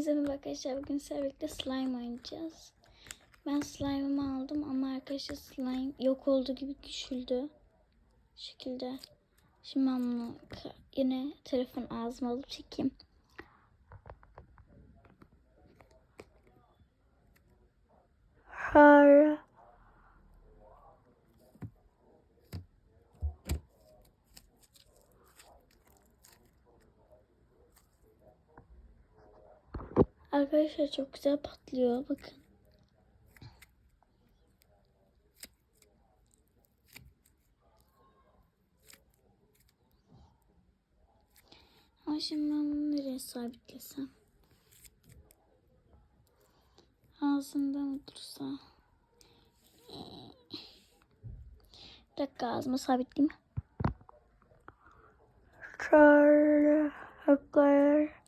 Hepinize merhaba arkadaşlar. Bugün sizlerle birlikte slime oynayacağız. Ben slime'ımı aldım ama arkadaşlar slime yok olduğu gibi küçüldü. Şekilde. Şimdi ben bunu yine telefon ağzıma alıp çekeyim. Arkadaşlar çok güzel patlıyor. Bakın. Şimdi ben bunu nereye sabitlesem? Ağzında mı dursa? Bir dakika ağzıma sabitleyeyim. Şöyle. Şöyle.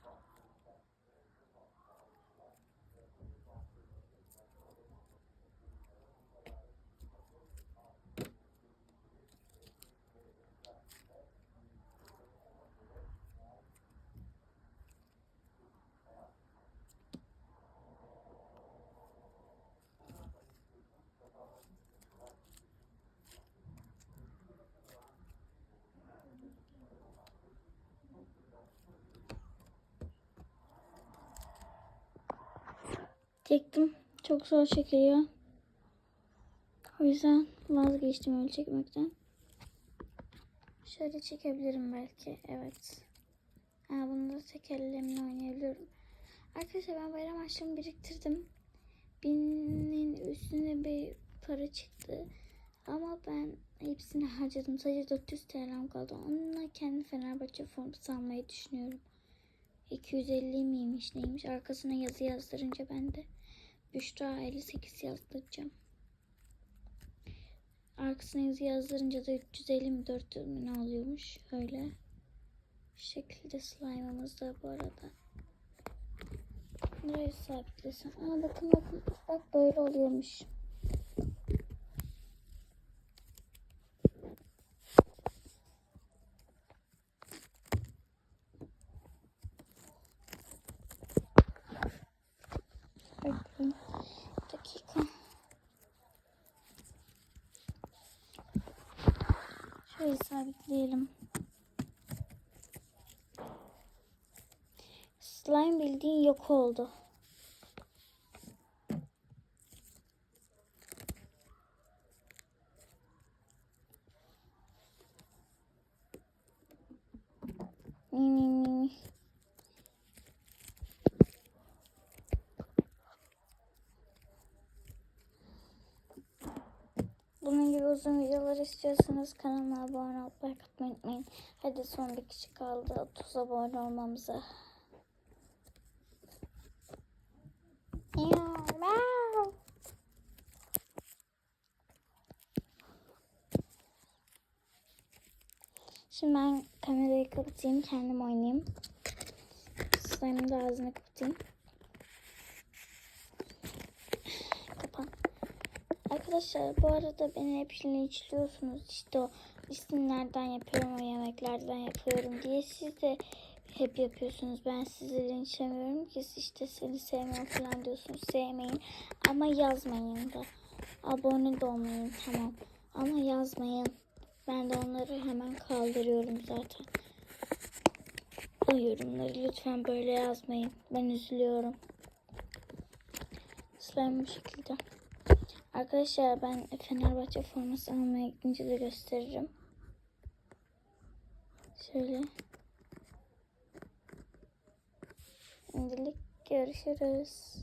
Çektim. Çok zor çekiliyor. O yüzden vazgeçtim öyle çekmekten. Şöyle çekebilirim belki. Evet. Ha, bunu da tek ellerimle oynayabiliyorum. Arkadaşlar ben bayram harçlığımı biriktirdim. Binin üstüne bir para çıktı. Ama ben hepsini harcadım. Sadece 400 TL'm kaldı. Onunla kendi Fenerbahçe forması almayı düşünüyorum. 250 miymiş neymiş. Arkasına yazı yazdırınca ben de Büşra 58 yazdıracağım. Arkasına yazı yazdırınca da 350 mi 400 mü ne oluyormuş. Öyle. Şu şekilde slime'ımız da bu arada. Nereye sabitlesem? Aa bakın bakın. Bak böyle oluyormuş. Bakın. Bir dakika. Şöyle sabitleyelim. Slime bildiğin yok oldu. Mi mi mi mi. Bunun gibi uzun videolar istiyorsanız kanalıma abone olup like atmayı unutmayın. Hadi son bir kişi kaldı 30 abone olmamıza. Şimdi ben kamerayı kapatayım, kendim oynayayım. Slime'ın da ağzını kapatayım. Arkadaşlar bu arada beni hep linçliyorsunuz. İşte o isimlerden yapıyorum, o yemeklerden yapıyorum diye. Siz de hep yapıyorsunuz. Ben sizi linçlemiyorum ki işte seni sevmiyorum falan diyorsunuz. Sevmeyin. Ama yazmayın da. Abone de olmayın tamam. Ama yazmayın. Ben de onları hemen kaldırıyorum zaten. O yorumları lütfen böyle yazmayın. Ben üzülüyorum. Slime bu şekilde. Arkadaşlar ben Fenerbahçe forması almaya gidince de gösteririm. Şöyle. Şimdilik görüşürüz.